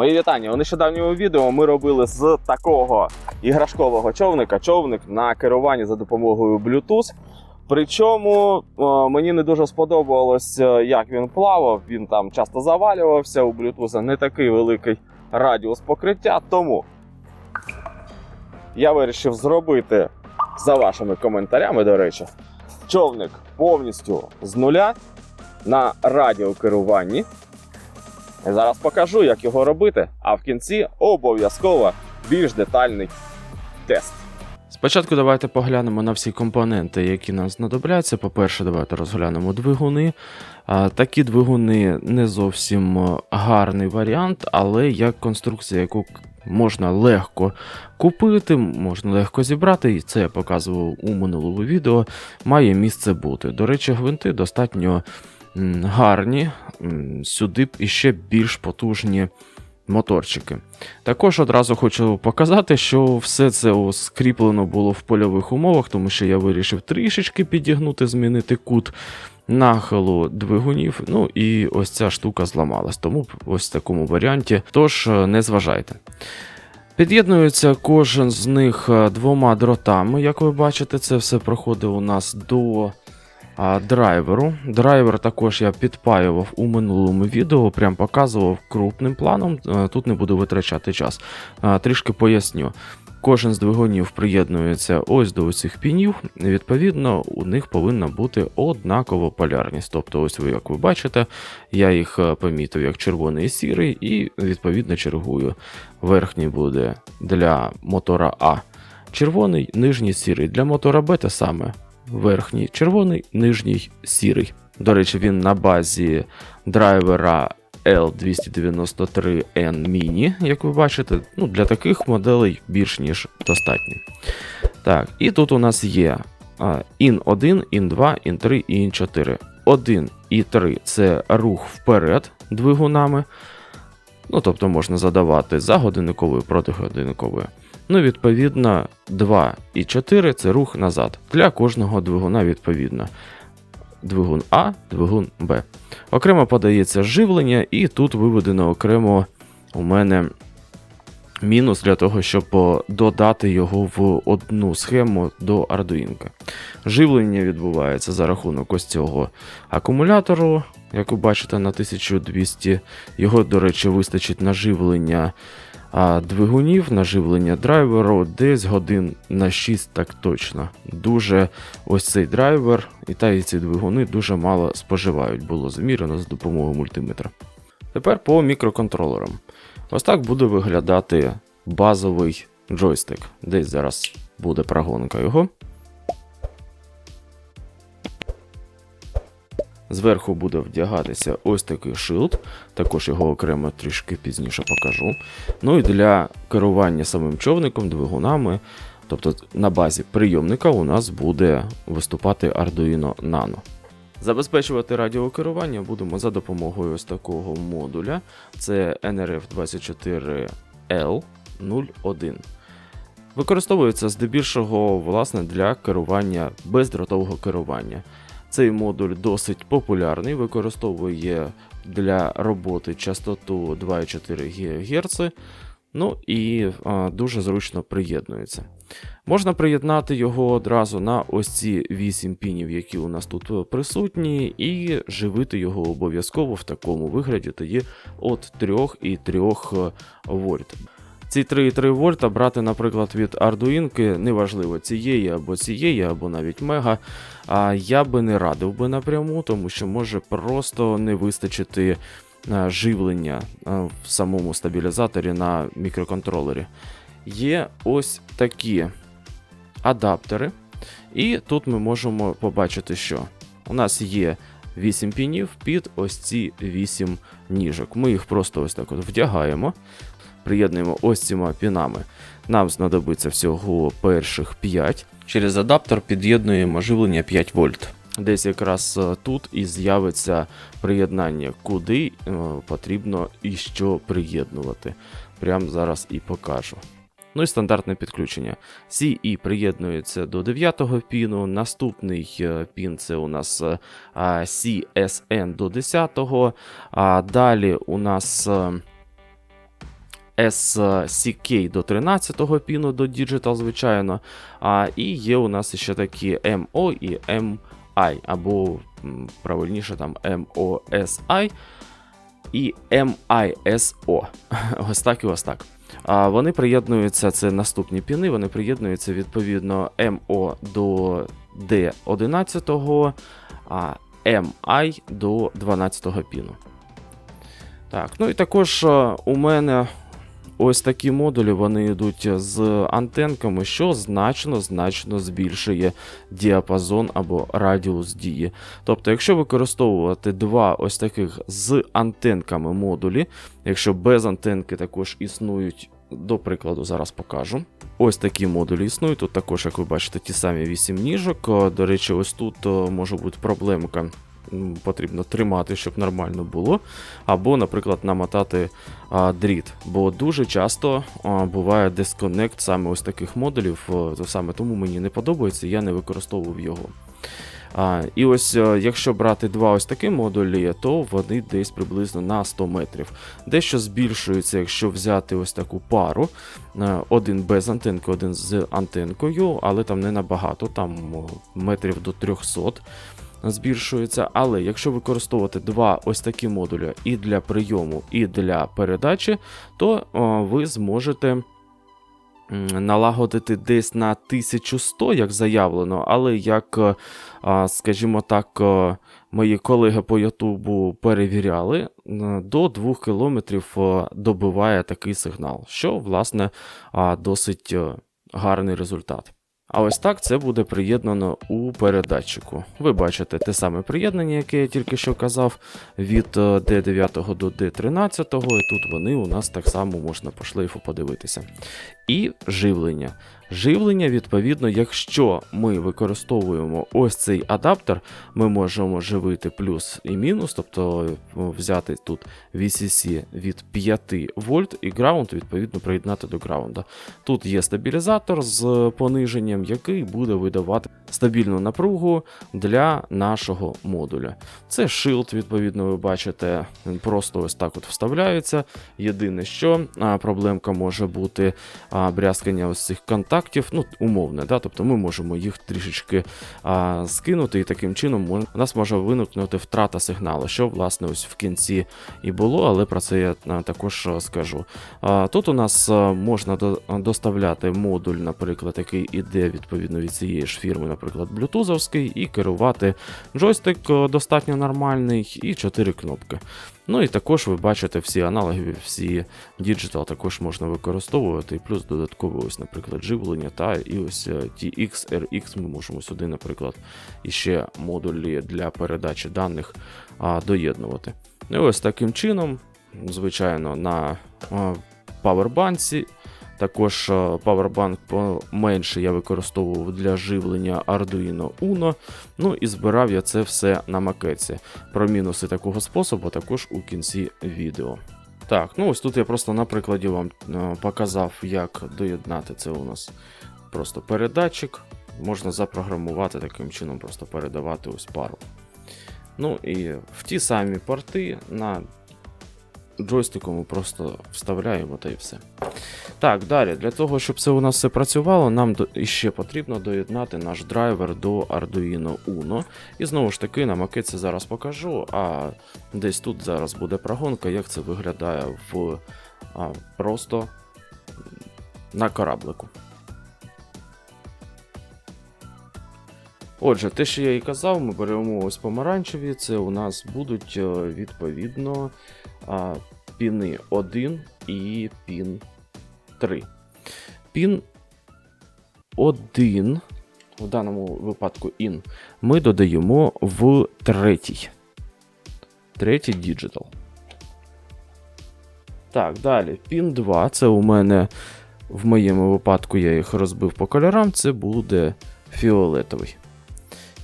Мої вітання. У нещодавньому відео ми робили з такого іграшкового човника човник на керуванні за допомогою Bluetooth. Причому е, мені не дуже сподобалось, е, як він плавав. Він там часто завалювався. У Bluetooth не такий великий радіус покриття. Тому я вирішив зробити за вашими коментарями, до речі, човник повністю з нуля на радіокеруванні. Зараз покажу, як його робити, а в кінці обов'язково більш детальний тест. Спочатку давайте поглянемо на всі компоненти, які нам знадобляться. По-перше, давайте розглянемо двигуни. Такі двигуни не зовсім е, гарний варіант, але як конструкція, яку можна легко купити, можна легко зібрати, і це я показував у минулому відео, має місце бути. До речі, гвинти достатньо гарні, сюди іще більш потужні моторчики. Також одразу хочу показати, що все це скріплено було в польових умовах, тому що я вирішив трішечки підігнути, змінити кут нахилу двигунів. Ну і ось ця штука зламалась. Тому ось в такому варіанті. Тож е, не зважайте. Під'єднується кожен з них е, двома дротами. Як ви бачите, це все проходить у нас до а, драйверу. Драйвер також я підпаював у минулому відео, прям показував крупним планом. Е, Тут не буду витрачати час. А, Трішки поясню. Кожен з двигунів приєднується ось до цих пінів. Відповідно, у них повинна бути однакова полярність. Тобто, ось ви, як ви бачите, я їх е, помітив як червоний і сірий, і відповідно чергую. Верхній буде для мотора А. Червоний, нижній сірий. Для мотора Б те саме. Верхній червоний, нижній сірий. До речі, він на базі драйвера L293N Mini, як ви бачите, ну, для таких моделей більш ніж достатньо. Так, і тут у нас є IN 1, IN 2, IN 3 і IN 4. 1 і 3 це рух вперед двигунами. Ну, тобто можна задавати за годинниковою проти годинниковою. Ну, відповідно, 2 і 4 це рух назад. Для кожного двигуна відповідно. Двигун А, двигун Б. Окремо подається живлення, і тут виведено окремо у мене мінус для того, щоб додати його в одну схему до Arduino. Живлення відбувається за рахунок ось цього акумулятору, як ви бачите, на 1200. Його, до речі, вистачить на живлення а, двигунів, на живлення драйверу десь годин на 6 так точно. Дуже ось цей драйвер і та і ці двигуни дуже мало споживають, було замірено з допомогою мультиметра. Тепер по мікроконтролерам. Ось так буде виглядати базовий джойстик. Десь зараз буде прогонка його. Зверху буде вдягатися ось такий шилд, також його окремо трішки пізніше покажу. Ну і для керування самим човником, двигунами, тобто на базі прийомника, у нас буде виступати Arduino Nano. Забезпечувати радіокерування будемо за допомогою ось такого модуля. Це NRF24L01. Використовується здебільшого власне, для керування бездротового керування. Цей модуль досить популярний, використовує для роботи частоту 2,4 ГГц. Ну і а, дуже зручно приєднується. Можна приєднати його одразу на ось ці 8 пінів, які у нас тут е, присутні, і живити його обов'язково в такому вигляді тоді от 3,3 вольт. Ці 3,3 вольта брати, наприклад, від Arduino, неважливо цієї або цієї, або навіть мега. А я би не радив би напряму, тому що може просто не вистачити живлення в самому стабілізаторі на мікроконтролері. Є ось такі адаптери, і тут ми можемо побачити, що у нас є 8 пінів під ось ці 8 ніжок. Ми їх просто ось так от вдягаємо, приєднуємо ось цими пінами. Нам знадобиться всього перших 5. Через адаптер під'єднуємо живлення 5 вольт. Десь якраз е, тут і з'явиться приєднання, куди е, потрібно і що приєднувати. Прямо зараз і покажу. Ну і стандартне підключення. CE приєднується до 9-го піну. Наступний е, пін це у нас CSN до 10-го. А далі у нас SCK до 13-го піну до Digital, звичайно. А, і є у нас ще такі MO і MI, або правильніше там MOSI і MISO. Ось так і ось так. А вони приєднуються, це наступні піни, вони приєднуються відповідно MO до D11, а MI до 12 піну. Так, ну і також у мене ось такі модулі, вони йдуть з антенками, що значно значно збільшує діапазон або радіус дії. Тобто, якщо використовувати два ось таких з антенками модулі, якщо без антенки також існують, до прикладу, зараз покажу. Ось такі модулі існують. Тут також, як ви бачите, ті самі 8 ніжок. До речі, ось тут о, може бути проблемка. Потрібно тримати, щоб нормально було. Або, наприклад, намотати а, дріт. Бо дуже часто а, буває дисконект саме ось таких модулів. о, то саме тому мені не подобається, я не використовував його. А, і ось, е, якщо брати два ось такі модулі, то вони десь приблизно на 100 метрів. Дещо збільшується, якщо взяти ось таку пару. Е, Один без антенки, один з антенкою, але там не набагато, там метрів до 300 збільшується. Але якщо використовувати два ось такі модулі і для прийому, і для передачі, то о, ви зможете налагодити десь на 1100, як заявлено, але як, е, скажімо так, е, мої колеги по Ютубу перевіряли, е, до 2 кілометрів е, добиває такий сигнал, що, власне, досить е, гарний результат. А ось так це буде приєднано у передатчику. Ви бачите те саме приєднання, яке я тільки що казав, від е, D9 до D13, і тут вони у нас так само можна по шлейфу подивитися. І живлення. Живлення, відповідно, якщо ми використовуємо ось цей адаптер, ми можемо живити плюс і мінус, тобто е, взяти тут VCC від 5 вольт і граунд, відповідно, приєднати до граунда. Тут є стабілізатор з пониженням, який буде видавати стабільну напругу для нашого модуля. Це шилд, відповідно, ви бачите, просто ось так от вставляється. Єдине, що проблемка може бути брязкання ось цих контактів, ну, умовне, да? тобто ми можемо їх трішечки а, скинути, і таким чином у нас може виникнути втрата сигналу, що, власне, ось в кінці і було, але про це я також скажу. А, Тут у нас можна до- доставляти модуль, наприклад, який іде відповідно від цієї ж фірми, наприклад, блютузовський, і керувати джойстик достатньо нормальний, і 4 кнопки. Ну і також ви бачите всі аналоги, всі діджитал також можна використовувати, і плюс додатково, ось, наприклад, живлення та і ось е, TX, RX ми можемо сюди, наприклад, іще модулі для передачі даних а, доєднувати. І ось таким чином, звичайно, на павербанці. Також е, Powerbank поменше я використовував для живлення Arduino Uno. Ну і збирав я це все на макеті. Про мінуси такого способу також у кінці відео. Так, ну ось тут я просто на прикладі вам е, показав, як доєднати це у нас просто передатчик. Можна запрограмувати таким чином, просто передавати ось пару. Ну і в ті самі порти на джойстику ми просто вставляємо та і все. Так, далі, для того, щоб це у нас все працювало, нам іще потрібно доєднати наш драйвер до Arduino Uno. І знову ж таки, на макеті зараз покажу, а десь тут зараз буде прогонка, як це виглядає в а, просто на кораблику. Отже, те, що я і казав, ми беремо ось помаранчеві, це у нас будуть е, відповідно піни 1 і пін 3. Пін 1, в даному випадку IN, ми додаємо в третій. Третій діджитал. Так, далі. Пін 2. Це у мене в моєму випадку я їх розбив по кольорам. Це буде фіолетовий.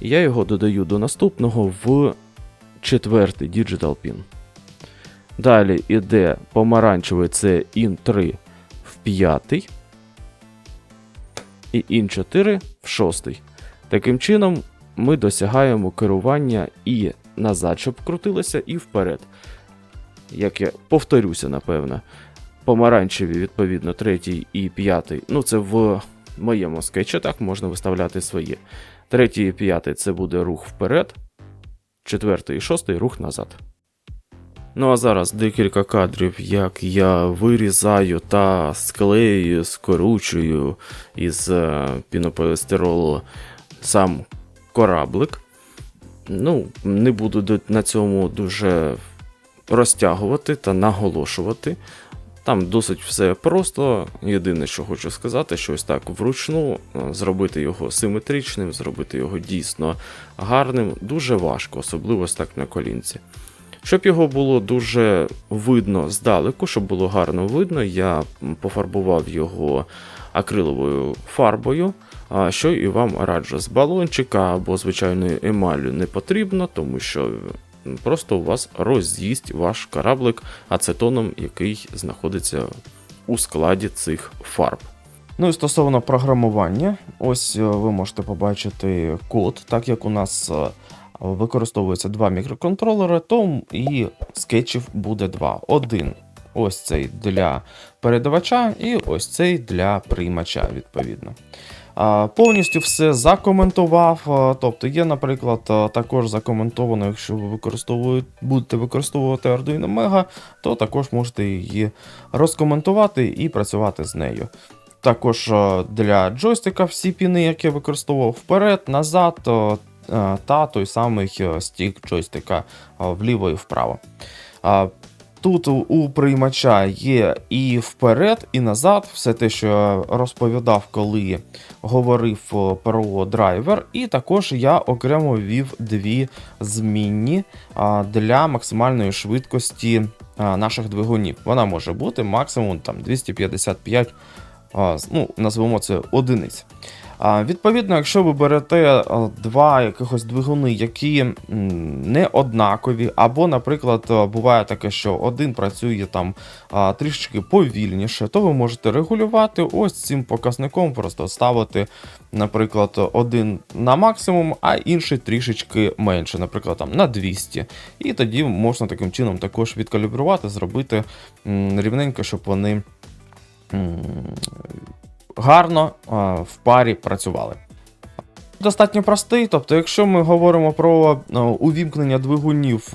Я його додаю до наступного в четвертий Digital Pin. Далі іде помаранчевий це IN 3 в п'ятий. І IN 4 в шостий. Таким чином, ми досягаємо керування і назад, щоб крутилося, і вперед. Як я повторюся, напевно. помаранчеві, відповідно, третій і п'ятий. Ну, це в моєму скетчі, так можна виставляти свої. Третій і п'ятий це буде рух вперед, четвертий і шостий рух назад. Ну а зараз декілька кадрів, як я вирізаю та склею, скоручую із е, пінополістиролу сам кораблик. Ну, не буду на цьому дуже розтягувати та наголошувати. Там досить все просто. Єдине, що хочу сказати, що ось так вручну е, зробити його симетричним, зробити його дійсно гарним, дуже важко, особливо ось так на колінці. Щоб його було дуже видно здалеку, щоб було гарно видно, я пофарбував його акриловою фарбою, що і вам раджу з балончика або звичайної емалю не потрібно, тому що просто у вас роз'їсть ваш кораблик ацетоном, який знаходиться у складі цих фарб. Ну і стосовно програмування, ось е, ви можете побачити код, так як у нас е, використовується два мікроконтролери, то і скетчів буде два. Один ось цей для передавача, і ось цей для приймача, відповідно. Повністю все закоментував. Тобто є, наприклад, також закоментовано, якщо ви будете використовувати Arduino Mega, то також можете її розкоментувати і працювати з нею. Також для джойстика всі піни, які я використовував вперед, назад та той самий стік джойстика а, вліво і вправо. Тут у- приймача є і вперед, і назад, все те, що розповідав, коли говорив про драйвер. І також я окремо ввів дві змінні для максимальної швидкості наших двигунів. Вона може бути максимум там 255, ну, назвемо це одиниць. Відповідно, якщо ви берете два якихось двигуни, які не однакові, або, наприклад, буває таке, що один працює там трішечки повільніше, то ви можете регулювати ось цим показником, просто ставити, наприклад, один на максимум, а інший трішечки менше, наприклад, там на 200. І тоді можна таким чином також відкалібрувати, зробити рівненько, щоб вони. Гарно в парі працювали. Достатньо простий, тобто, якщо ми говоримо про а, увімкнення двигунів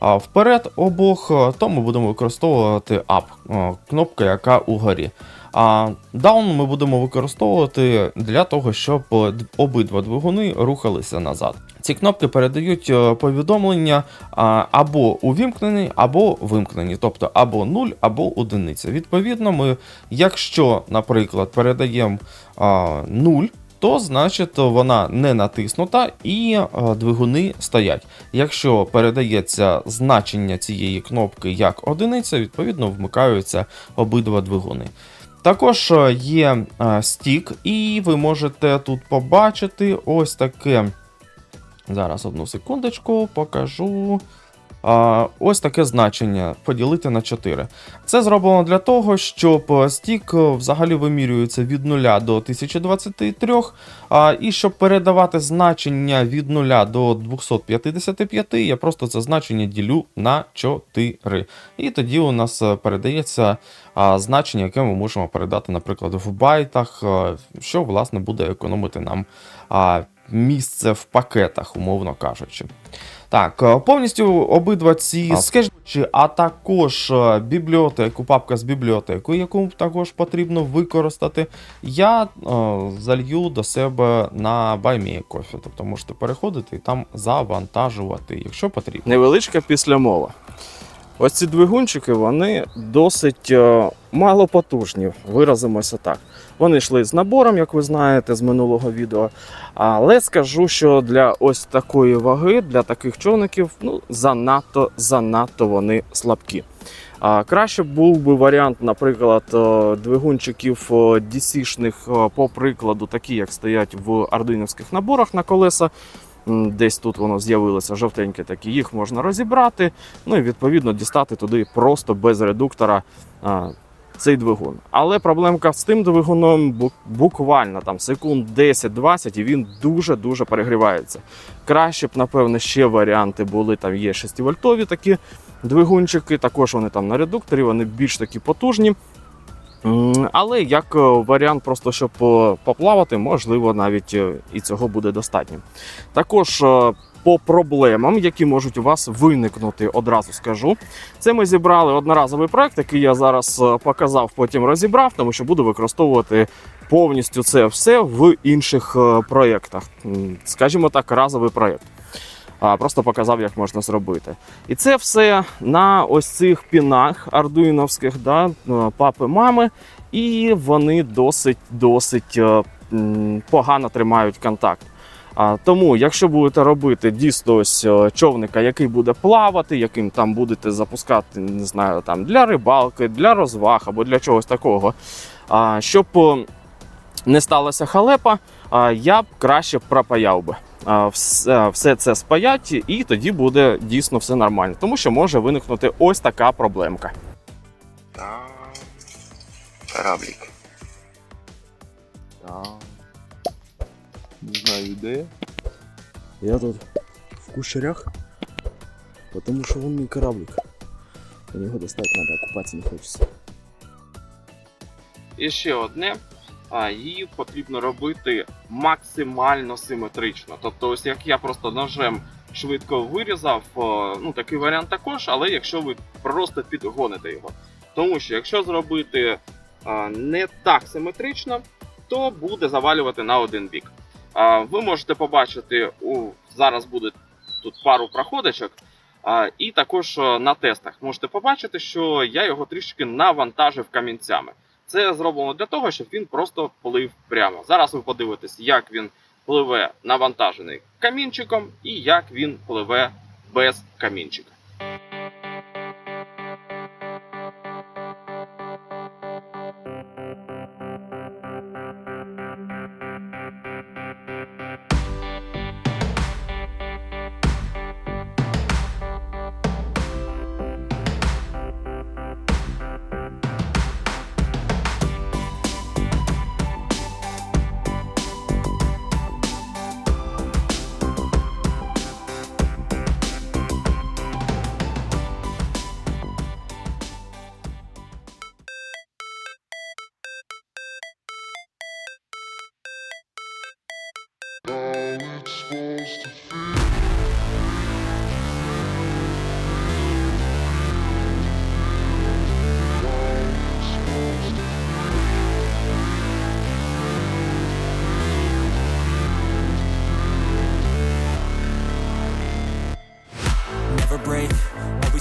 вперед обох, то ми будемо використовувати up, кнопка, яка угорі. А down ми будемо використовувати для того, щоб обидва двигуни рухалися назад. Ці кнопки передають повідомлення або увімкнені, або вимкнені, тобто або 0, або одиниця. Відповідно, ми, якщо, наприклад, передаємо а, 0, то значить вона не натиснута і е, двигуни стоять. Якщо передається значення цієї кнопки як одиниця, відповідно вмикаються обидва двигуни. Також е, є е, стік, і ви можете тут побачити ось таке. Зараз одну секундочку покажу. Ось таке значення поділити на 4. Це зроблено для того, щоб е, стік е, взагалі вимірюється від 0 до 1023, і щоб передавати значення від 0 до 255, я просто це значення ділю на 4. І тоді у нас е, передається значення, яке ми можемо передати, наприклад, в байтах, що власне буде економити нам місце в пакетах, умовно кажучи. Так, е, повністю обидва ці А. а також е, бібліотеку, папка з бібліотекою, яку також потрібно використати, я о, залью до себе на BuyMeCoffee. Тобто можете переходити і там завантажувати, якщо потрібно. Невеличка післямова. Ось ці двигунчики, вони досить е, малопотужні, виразимося так. Вони йшли з набором, як ви знаєте, з минулого відео. Але скажу, що для ось такої ваги, для таких човників, ну, занадто, занадто вони слабкі. А, краще був би варіант, наприклад, е, двигунчиків е, DC-шних, по прикладу, такі, як стоять в ардуїновських наборах на колеса. Десь тут воно з'явилося жовтеньке такі, їх можна розібрати, ну і відповідно дістати туди просто без редуктора а, цей двигун. Але проблемка з тим двигуном бу- буквально там секунд 10-20 і він дуже-дуже перегрівається. Краще б, напевне, ще варіанти були. Там є 6-вольтові такі двигунчики, також вони там на редукторі, вони більш такі потужні. Але як е, варіант, просто щоб е, поплавати, можливо, навіть е, і цього буде достатньо. Також по проблемам, які можуть у вас виникнути, одразу скажу. Це ми зібрали одноразовий проект, який я зараз показав, потім розібрав, тому що буду використовувати повністю це все в інших проєктах. Скажімо так, разовий проєкт. А, Просто показав, як можна зробити. І це все на ось цих пінах ардуїновських, да, е, папи мами, і вони досить досить е, погано тримають контакт. Тому, якщо будете робити дійсно ось е, човника, який буде плавати, яким там будете запускати, не знаю, там для рибалки, для розваг або для чогось такого, щоб не сталося халепа, я б краще пропаяв би. Все, все це спаять, і тоді буде дійсно все нормально, тому що може виникнути ось така проблемка. Там кораблик. Не знаю де. Я тут в кущерях, тому що вон мій кораблик. До нього достати треба, купатися не хочеться. І ще одне. Її потрібно робити максимально симетрично. Тобто, ось як я просто ножем швидко вирізав, ну такий варіант також, але якщо ви просто підгоните його. Тому що якщо зробити не так симетрично, то буде завалювати на один бік. Ви можете побачити, у, зараз буде тут пару проходочок, і також на тестах можете побачити, що я його трішки навантажив камінцями. Це зроблено для того, щоб він просто плив прямо. Зараз ви подивитесь, як він пливе навантажений камінчиком і як він пливе без камінчика.